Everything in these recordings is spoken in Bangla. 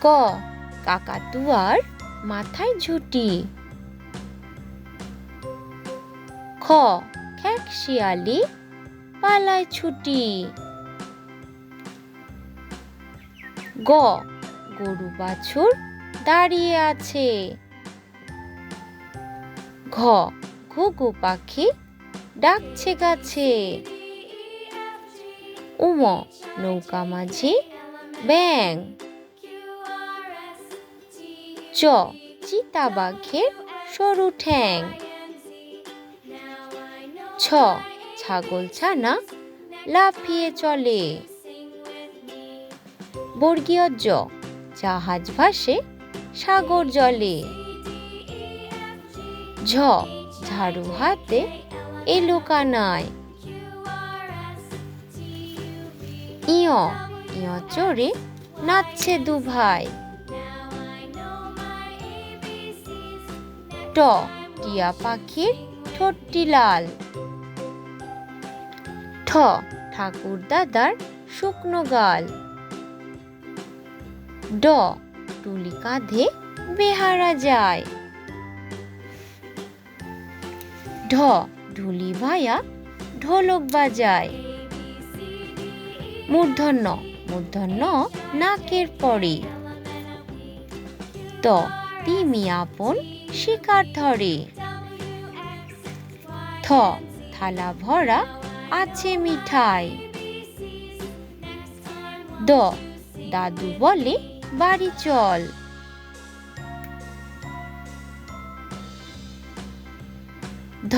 ক, কাকাতুয়ার মাথায় ঝুটি। খ খ্যাক শিয়ালি পালায় ছুটি। গ, গরু বাছুর দাঁড়িয়ে আছে। ঘ, ঘুঘু পাখি ডাকছে গাছে। উম, নৌকা মাঝি ব্যাং। চ চিতা বাঘের সরু ঠ্যাং। ছ ছাগল ছানা লাফিয়ে চলে। বর্গীয় জ, জাহাজ ভাসে সাগর জলে। ঝ, ঝাড়ু হাতে এলো কানায়। ইয় ইয় চড়ে নাচছে দু ট টিয়া পাখির ঠোঁটটি লাল। ঠ, ঠাকুর দাদার শুকনো গাল। ড টুলি কাঁধে বেহারা যায়। ঢ, ঢুলি ভায়া ঢোলক বাজায়। মূর্ধন্য মূর্ধন্য নাকের পরে। ত তিমি আপন শিকার ধরে। থ, থালা ভরা আছে মিঠাই। দ, দাদু বলে বাড়ি চল। ধ,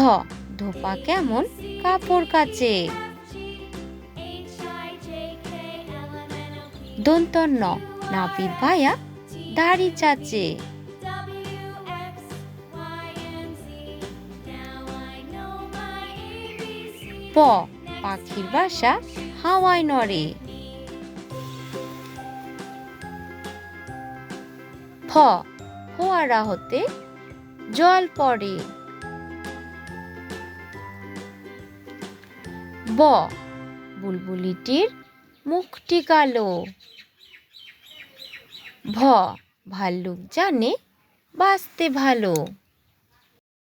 ধোপা কেমন কাপড় কাচে। দন্তন্য নাপিত ভায়া দাড়ি চাচে। প, পাখির বাসা হাওয়ায় নড়ে। ফ, ফোয়ারা হতে জল পড়ে। ব, বুলবুলিটির মুখটি কালো। ভ, ভাল্লুক জানে বাঁচতে ভালো।